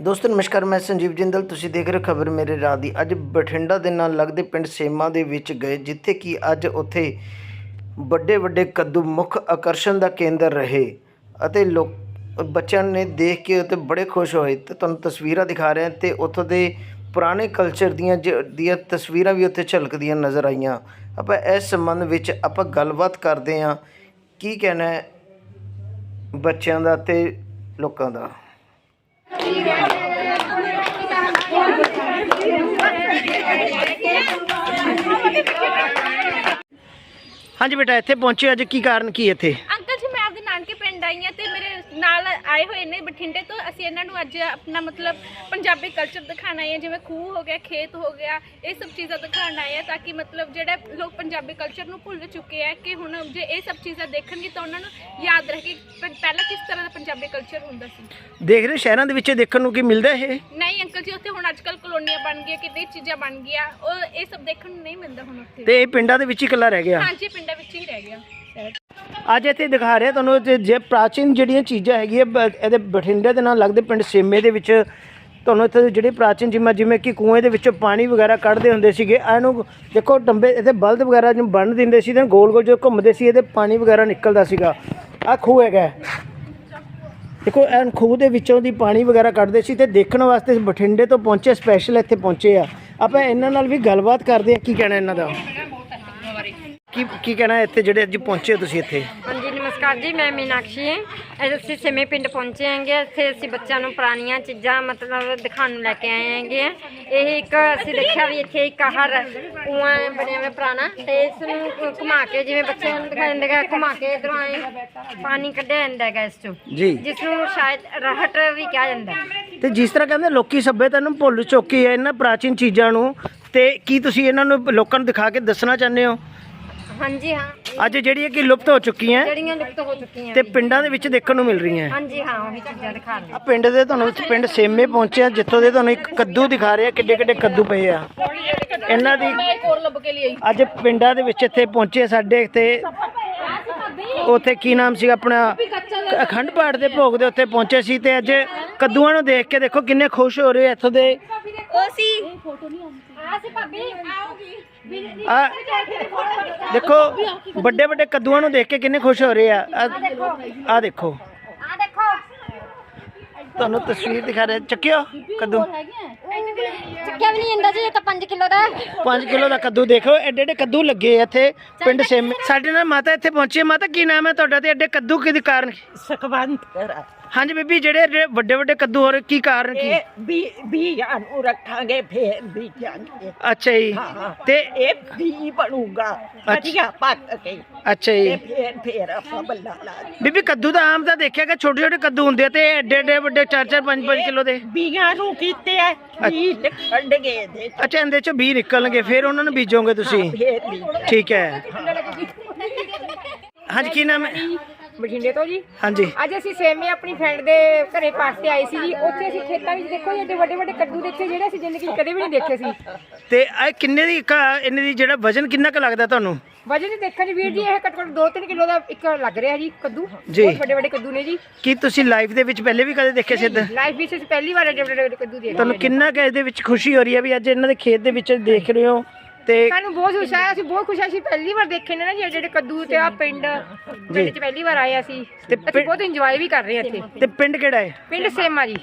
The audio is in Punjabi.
ਦੋਸਤੋ, ਨਮਸਕਾਰ, ਮੈਂ ਸੰਜੀਵ ਜਿੰਦਲ। ਤੁਸੀਂ ਦੇਖ ਰਹੇ ਹੋ ਖਬਰ ਮੇਰੇ ਰਾਹ ਦੀ। ਅੱਜ ਬਠਿੰਡਾ ਦੇ ਨਾਲ ਲੱਗਦੇ ਪਿੰਡ ਸੇਮਾ ਦੇ ਵਿੱਚ ਗਏ, ਜਿੱਥੇ ਕਿ ਅੱਜ ਉੱਥੇ ਵੱਡੇ ਵੱਡੇ ਕੱਦੂ ਮੁੱਖ ਆਕਰਸ਼ਣ ਦਾ ਕੇਂਦਰ ਰਹੇ ਅਤੇ ਲੋਕ, ਬੱਚਿਆਂ ਨੇ ਦੇਖ ਕੇ ਉੱਤੇ ਬੜੇ ਖੁਸ਼ ਹੋਏ। ਤੇ ਤੁਹਾਨੂੰ ਤਸਵੀਰਾਂ ਦਿਖਾ ਰਹੇ ਹਾਂ ਤੇ ਉੱਥੋਂ ਦੇ ਪੁਰਾਣੇ ਕਲਚਰ ਦੀਆਂ ਜ- ਦੀਆਂ ਤਸਵੀਰਾਂ ਵੀ ਉੱਥੇ ਝਲਕਦੀਆਂ ਨਜ਼ਰ ਆਈਆਂ। ਆਪਾਂ ਇਸ ਸੰਬੰਧ ਵਿੱਚ ਆਪਾਂ ਗੱਲਬਾਤ ਕਰਦੇ ਹਾਂ। ਕੀ ਕਹਿਣਾ ਹੈ ਬੱਚਿਆਂ ਦਾ ਤੇ ਲੋਕਾਂ ਦਾ? ਹਾਂਜੀ ਬੇਟਾ ਇੱਥੇ ਪਹੁੰਚੇ ਅੱਜ ਕੀ ਕਾਰਨ ਕੀ ਇੱਥੇ ਅੰਕਲ ਜੀ ਮੈਂ ਆਪਦੇ ਨਾਨਕੇ ਪਿੰਡ ਆਈ ਹਾਂ ਤੇ ਮੇਰੇ ਨਾਲ ਆਏ ਹੋਏ ਨੇ ਬਠਿੰਡੇ ਤੋਂ ਅਸੀਂ ਇਹਨਾਂ ਨੂੰ ਅੱਜ ਆਪਣਾ ਮਤਲਬ ਪੰਜਾਬੀ ਕਲਚਰ ਦਿਖਾਣਾ ਹੈ ਜਿਵੇਂ ਖੂਹ ਹੋ ਗਿਆ ਖੇਤ ਹੋ ਗਿਆ ਇਹ ਸਭ ਚੀਜ਼ਾਂ ਆਏ ਆ ਤਾਂ ਕਿ ਮਤਲਬ ਜਿਹੜੇ ਲੋਕ ਪੰਜਾਬੀ ਕਲਚਰ ਨੂੰ ਭੁੱਲ ਚੁੱਕੇ ਆ ਕਿ ਹੁਣ ਜੇ ਇਹ ਸਭ ਚੀਜ਼ਾਂ ਦੇਖਣਗੇ ਤਾਂ ਉਹਨਾਂ ਨੂੰ ਯਾਦ ਰਹੇ ਕਿ ਪਹਿਲਾਂ ਕਿਸ ਤਰ੍ਹਾਂ ਦਾ ਪੰਜਾਬੀ ਕਲਚਰ ਹੁੰਦਾ ਸੀ। ਦੇਖ ਰਹੇ ਸ਼ਹਿਰਾਂ ਦੇ ਵਿੱਚ ਦੇਖਣ ਨੂੰ ਕੀ ਮਿਲਦਾ ਇਹ? ਨਹੀਂ ਅੰਕਲ ਜੀ ਉੱਥੇ ਹੁਣ ਅੱਜਕੱਲ ਕਲੋਨੀਆਂ ਬਣ ਗਈਆਂ ਕਿੰਨੀ ਚੀਜ਼ਾਂ ਬਣ ਗਈਆਂ ਉਹ ਇਹ ਸਭ ਦੇਖਣ ਨੂੰ ਨਹੀਂ ਮਿਲਦਾ ਹੁਣ ਉੱਥੇ। ਤੇ ਇਹ ਪਿੰਡਾਂ ਦੇ ਵਿੱਚ ਹੀ ਇਕੱਲਾ ਰਹਿ ਗਿਆ? ਹਾਂਜੀ ਪਿੰਡਾਂ ਵਿੱਚ ਹੀ ਰਹਿ ਗਿਆ। ਅੱਜ ਇੱਥੇ ਦਿਖਾ ਰਿਹਾ ਤੁਹਾਨੂੰ ਤੇ ਜੇ ਪ੍ਰਾਚੀਨ ਜਿਹੜੀਆਂ ਚੀਜ਼ਾਂ ਹੈਗੀਆਂ, ਬ- ਇਹਦੇ ਬਠਿੰਡੇ ਦੇ ਨਾਲ ਲੱਗਦੇ ਪਿੰਡ ਸੇਮੇ ਦੇ ਵਿੱਚ, ਤੁਹਾਨੂੰ ਇੱਥੇ ਜਿਹੜੇ ਪ੍ਰਾਚੀਨ ਜਿਵੇਂ ਜਿਵੇਂ ਕਿ ਕੂਏ ਦੇ ਵਿੱਚੋਂ ਪਾਣੀ ਵਗੈਰਾ ਕੱਢਦੇ ਹੁੰਦੇ ਸੀਗੇ, ਇਹਨੂੰ ਦੇਖੋ ਡੰਬੇ ਇਹਦੇ ਬਲਦ ਵਗੈਰਾ ਜਿਵੇਂ ਬੰਨ ਦਿੰਦੇ ਸੀ ਤੇ ਗੋਲ ਗੋਲ ਜੋ ਘੁੰਮਦੇ ਸੀ, ਇਹਦੇ ਪਾਣੀ ਵਗੈਰਾ ਨਿਕਲਦਾ ਸੀਗਾ। ਆਹ ਖੂਹ ਹੈਗਾ। ਦੇਖੋ ਐਨ ਖੂਹ ਦੇ ਵਿੱਚੋਂ ਦੀ ਪਾਣੀ ਵਗੈਰਾ ਕੱਢਦੇ ਸੀ ਤੇ ਦੇਖਣ ਵਾਸਤੇ ਬਠਿੰਡੇ ਤੋਂ ਪਹੁੰਚੇ, ਸਪੈਸ਼ਲ ਇੱਥੇ ਪਹੁੰਚੇ ਆ। ਆਪਾਂ ਇਹਨਾਂ ਨਾਲ ਵੀ ਗੱਲਬਾਤ ਕਰਦੇ ਆ, ਕੀ ਕਹਿਣਾ ਇਹਨਾਂ ਦਾ? ਕੀ ਕੀ ਕਹਿਣਾ ਇੱਥੇ ਜਿਹੜੇ ਅੱਜ ਪਹੁੰਚੇ ਹੋ ਤੁਸੀਂ ਇੱਥੇ? ਹਾਂਜੀ ਨਮਸਕਾਰ ਜੀ ਮੈਂ ਮੀਨਾਕਸ਼ੀ ਹਾਂ। ਅੱਜ ਅਸੀਂ ਸਿਮੇ ਪਿੰਡ ਪਹੁੰਚੇ ਹਾਂਗੇ ਇੱਥੇ ਅਸੀਂ ਬੱਚਿਆਂ ਨੂੰ ਪੁਰਾਣੀਆਂ ਚੀਜ਼ਾਂ ਮਤਲਬ ਦਿਖਾਉਣ ਨੂੰ ਲੈ ਕੇ ਆਏ ਹਾਂਗੇ ਇਹ ਇੱਕ ਅਸੀਂ ਦੇਖਿਆ ਵੀ ਇੱਥੇ ਇੱਕ ਆਹ ਰ- ਕੂਆਂ ਬਣਿਆ ਹੋਇਆ ਪੁਰਾਣਾ। ਤੇ ਇਸ ਨੂੰ ਘੁਮਾ ਕੇ ਜਿਵੇਂ ਬੱਚਿਆਂ ਨੂੰ ਦਿਖਾਇਆ ਜਾਂਦਾ ਹੈਗਾ ਘੁਮਾ ਕੇ ਇਧਰੋਂ ਆਏ ਪਾਣੀ ਕੱਢਿਆ ਜਾਂਦਾ ਹੈਗਾ ਇਸ ਚੋਂ। ਜੀ। ਜਿਸ ਨੂੰ ਸ਼ਾਇਦ ਰਹਟ ਵੀ ਕਿਹਾ ਜਾਂਦਾ ਤੇ ਜਿਸ ਤਰ੍ਹਾਂ ਕਹਿੰਦੇ ਲੋਕੀ ਸੱਭਿਅਤਾ ਨੂੰ ਭੁੱਲ ਚੁੱਕੀ ਹੈ ਇਹਨਾਂ ਪ੍ਰਾਚੀਨ ਚੀਜ਼ਾਂ ਨੂੰ। ਤੇ ਕੀ ਤੁਸੀਂ ਇਹਨਾਂ ਨੂੰ ਲੋਕਾਂ ਨੂੰ ਦਿਖਾ ਕੇ ਦੱਸਣਾ ਚਾਹੁੰਦੇ ਹੋ? ਹਾਂਜੀ ਹਾਂ। ਅੱਜ ਜਿਹੜੀਆਂ ਕਿ ਲੁਪਤ ਹੋ ਚੁੱਕੀਆਂ ਜਿਹੜੀਆਂ ਲੁਪਤ ਹੋ ਚੁੱਕੀਆਂ। ਤੇ ਪਿੰਡਾਂ ਦੇ ਵਿੱਚ ਦੇਖਣ ਨੂੰ ਮਿਲ ਰਹੀਆਂ। ਹਾਂਜੀ ਹਾਂ ਉਹੀ ਚੀਜ਼ਾਂ ਦਿਖਾ ਰਹੇ। ਆ ਪਿੰਡ ਦੇ ਤੁਹਾਨੂੰ ਪਿੰਡ ਸੇਮੇ ਪਹੁੰਚਿਆ ਜਿੱਥੋਂ ਦੇ ਤੁਹਾਨੂੰ ਇੱਕ ਕੱਦੂ ਦਿਖਾ ਰਹੇ ਆ ਕਿੱਡੇ ਕਿੱਡੇ ਕੱਦੂ ਪਏ ਆ। ਇਹਨਾਂ ਦੀ ਅੱਜ ਪਿੰਡਾਂ ਦੇ ਵਿੱਚ ਇੱਥੇ ਪਹੁੰਚੇ ਸਾਡੇ ਇੱਥੇ। ਉੱਥੇ ਕੀ ਨਾਮ ਸੀ ਆਪਣਾ? ਅਖੰਡ ਪਾਠ ਦੇ ਭੋਗ ਦੇ ਉੱਤੇ ਪਹੁੰਚੇ ਸੀ ਤੇ ਅੱਜ ਕੱਦੂਆਂ ਨੂੰ ਦੇਖ ਕੇ ਦੇਖੋ ਕਿੰਨੇ ਖੁਸ਼ ਹੋ ਰਹੇ ਇੱਥੋਂ ਦੇ। ਉਹ ਸੀ ਆ ਸੀ ਭਾਬੀ ਆਓਗੀ ਆ ਦੇਖੋ ਵੱਡੇ ਵੱਡੇ ਕੱਦੂਆਂ ਨੂੰ ਦੇਖ ਕੇ ਕਿੰਨੇ ਖੁਸ਼ ਹੋ ਰਹੇ ਆ ਆ ਦੇਖੋ। ਤੁਹਾਨੂੰ ਤਸਵੀਰ ਦਿਖਾ ਰਹੇ। ਚੱਕਿਓ ਕੱਦੂ। ਚੱਕਿਆ ਵੀ ਨਹੀਂ ਜਾਂਦਾ ਜੀ ਇਹ ਤਾਂ 5 ਕਿਲੋ ਦਾ। 5 ਕਿਲੋ ਦਾ ਕੱਦੂ ਦੇਖੋ ਐਡੇ ਐਡੇ ਕੱਦੂ ਲੱਗੇ ਆ ਇੱਥੇ ਪਿੰਡ ਸੇਮ ਸਾਡੇ ਨਾਲ ਮਾਤਾ ਇੱਥੇ ਪਹੁੰਚੀ ਹੈ। ਮਾਤਾ ਕੀ ਨਾਮ ਹੈ ਤੁਹਾਡਾ ਤੇ ਐਡੇ ਕੱਦੂ ਕਿਹਦੇ ਕਾਰਨ? ਸਕਵੰਤ ਹਾਂਜੀ ਬੀਬੀ ਜਿਹੜੇ ਵੱਡੇ ਵੱਡੇ ਕੱਦੂ ਹੋ ਰਹੇ ਕੀ ਕਾਰਨ ਕੀ? ਇਹ ਵੀ ਬੀਜਾਂ ਨੂੰ ਰੱਖਾਂਗੇ ਫੇਰ ਬੀਜਾਂਗੇ। ਅੱਛਾ ਜੀ। ਹਾਂ ਤੇ ਇਹ ਵੀ ਬਣੂਗਾ। ਵਧੀਆ ਪੱਕ ਕੇ। ਅੱਛਾ ਤੇ ਜੀ ਫੇਰ ਫੇਰ ਆਪਾਂ ਬੱਲਾ ਲਾ ਬੀਬੀ ਕੱਦੂ ਦਾ ਆਮ ਤਾਂ ਦੇਖਿਆ ਕਿ ਛੋਟੇ ਛੋਟੇ ਕੱਦੂ ਹੁੰਦੇ ਆ ਤੇ ਐਡੇ ਐਡੇ ਵੱਡੇ 4 4 5 5 ਕਿਲੋ ਦੇ। ਬੀਜਾਂ ਨੂੰ ਕੀਤੇ ਆ ਵੀ ਕੱਢ ਗਏ ਦੇ ਅੱਛਾ ਇਹਦੇ ਚੋਂ ਬੀ ਨਿਕਲਣਗੇ ਫਿਰ ਉਹਨਾਂ ਨੂੰ ਬੀਜੋਗੇ ਤੁਸੀਂ? ਫੇਰ ਵੀ ਠੀਕ ਹੈ। ਹਾਂਜੀ ਕੀ ਨਾਮ ਹੈ? ਬਠਿੰਡੇ ਤੋਂ ਜੀ? ਹਾਂਜੀ। ਅੱਜ ਅਸੀਂ ਸੇਮੇ ਆਪਣੀ ਫਰੈਂਡ ਦੇ ਘਰੇ ਪਾਸ ਆਏ ਸੀ ਜੀ। ਉੱਥੇ ਅਸੀਂ ਖੇਤਾਂ ਵਿੱਚ ਦੇਖੋ ਜੀ ਏਡੇ ਵੱਡੇ ਵੱਡੇ ਕੱਦੂ ਦੇਖੇ ਜਿਹੜੇ ਅਸੀਂ ਜ਼ਿੰਦਗੀ 'ਚ ਕਦੇ ਵੀ ਨਹੀਂ ਦੇਖੇ ਸੀ। ਤੇ ਇਹ ਕਿੰਨੇ ਦੀ ਕਾ- ਇਹਨਾਂ ਦੀ ਜਿਹੜਾ ਵਜ਼ਨ ਕਿੰਨਾ ਕੁ ਲੱਗਦਾ ਤੁਹਾਨੂੰ? ਵਜਨ ਦੇ ਦੇਖਣ ਵੀਰ ਜੀ ਇਹ ਘੱਟੋ ਘੱਟ 2-3 ਕਿਲੋ ਦਾ ਇੱਕ ਲੱਗ ਰਿਹਾ ਜੀ ਕੱਦੂ। ਜੀ। ਬਹੁਤ ਵੱਡੇ ਵੱਡੇ ਕੱਦੂ ਨੇ ਜੀ। ਕੀ ਤੁਸੀਂ ਲਾਈਫ ਦੇ ਵਿੱਚ ਪਹਿਲੇ ਵੀ ਕਦੇ ਦੇਖੇ ਸਿੱਧ ਲਾਈਫ ਵਿੱਚ ਅਸੀਂ ਪਹਿਲੀ ਵਾਰ ਏਡੇ ਵੱਡੇ ਵੱਡੇ ਕੱਦੂ ਦੇਖ ਰਹੇ ਤੁਹਾਨੂੰ ਕਿੰਨਾ ਕੁ ਇਹਦੇ ਵਿੱਚ ਖੁਸ਼ੀ ਹੋ ਰਹੀ ਹੈ ਵੀ ਅੱਜ ਇਹਨਾਂ ਦੇ ਖੇਤ ਦੇ ਵਿੱਚ ਦੇਖ ਰਹੇ ਹੋ? ਤੇ ਸਾਨੂੰ ਬਹੁਤ ਖੁਸ਼ ਆਇਆ ਅਸੀਂ ਬਹੁਤ ਖੁਸ਼ ਆ ਅਸੀਂ ਪਹਿਲੀ ਵਾਰ ਦੇਖੇ ਨੇ ਨਾ ਜੀ ਏਡੇ ਏਡੇ ਕੱਦੂ ਤੇ ਆ ਪਿੰਡ ਪਿੰਡ 'ਚ ਪਹਿਲੀ ਵਾਰ ਆਏ ਅਸੀਂ। ਤੇ ਅਸੀਂ ਬਹੁਤ ਇੰਜੋਏ ਵੀ ਕਰ ਰਹੇ ਹਾਂ ਇੱਥੇ। ਤੇ ਪਿੰਡ ਕਿਹੜਾ ਹੈ? ਪਿੰਡ ਸੇਮਾ ਜੀ।